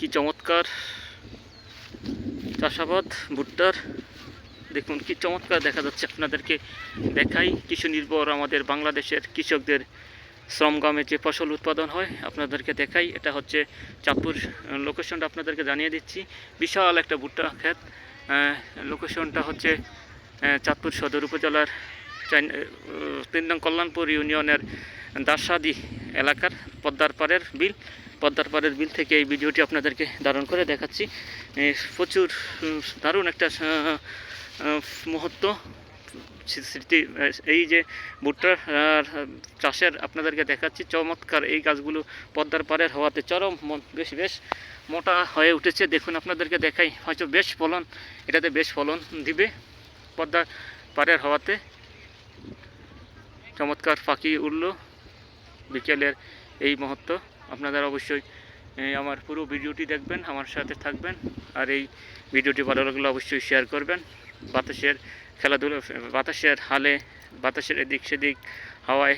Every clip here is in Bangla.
কি চমৎকার চাষাবাদ, ভুট্টার। দেখুন কি চমৎকার দেখা যাচ্ছে আপনাদেরকে দেখাই। কৃষি নির্ভর আমাদের বাংলাদেশের কৃষকদের শ্রমগামে যে ফসল উৎপাদন হয়, আপনাদেরকে দেখাই। এটা হচ্ছে চাঁদপুর লোকেশনটা আপনাদেরকে জানিয়ে দিচ্ছি। বিশাল একটা ভুট্টা ক্ষেত। লোকেশনটা হচ্ছে চাঁদপুর সদর উপজেলার তিন নং কল্যাণপুর ইউনিয়নের দাসাদি এলাকার পদ্মার পাড়ের বিল, পদ্মার পাড়ের বিল থেকে এই ভিডিওটি আপনাদেরকে ধারণ করে দেখাচ্ছি। প্রচুর দারুণ একটা মুহূর্ত স্মৃতি এই যে ভুট্টার চাষের আপনাদেরকে দেখাচ্ছি, চমৎকার এই গাছগুলো পদ্মার পাড়ের হওয়াতে চরম বেশ বেশ মোটা হয়ে উঠেছে। দেখুন, আপনাদেরকে দেখাই, হয়তো বেশ ফলন, এটাতে বেশ ফলন দিবে পদ্মার পাড়ের হওয়াতে। চমৎকার পাখি উঠল বিকেলের এই মুহূর্ত। আপনারা অবশ্যই আমার পুরো ভিডিওটি দেখবেন, আমার সাথে থাকবেন, আর এই ভিডিওটি ভালো লাগলে অবশ্যই শেয়ার করবেন। বাতাসের খেলাধুলো, বাতাসের হালে, বাতাসের এদিক সেদিক, হাওয়ায়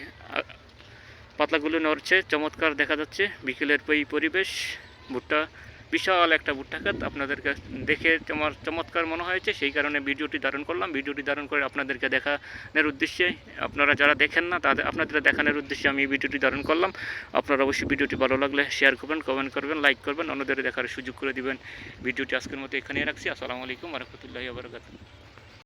পাতলাগুলো নড়ছে, চমৎকার দেখা যাচ্ছে। বিকেলের এই পরিবেশ, ভুট্টা বিশাল একটা ভুট্টা খাত আপনাদেরকে দেখে আমার চমৎকার মনে হয়েছে। সেই কারণে ভিডিওটি ধারণ করলাম। ভিডিওটি ধারণ করে আপনাদেরকে দেখানোর উদ্দেশ্যে, আপনারা যারা দেখেন না, তাদের আপনাদের দেখানোর উদ্দেশ্যে আমি ভিডিওটি ধারণ করলাম। আপনারা অবশ্যই ভিডিওটি ভালো লাগলে শেয়ার করবেন কমেন্ট করবেন লাইক করবেন। অন্যদের দেখার সুযোগ করে দিবেন। ভিডিওটি আজকের মতো এখানেই রাখছি। আসসালামু আলাইকুম রহমতুল্লাহি আবরকাত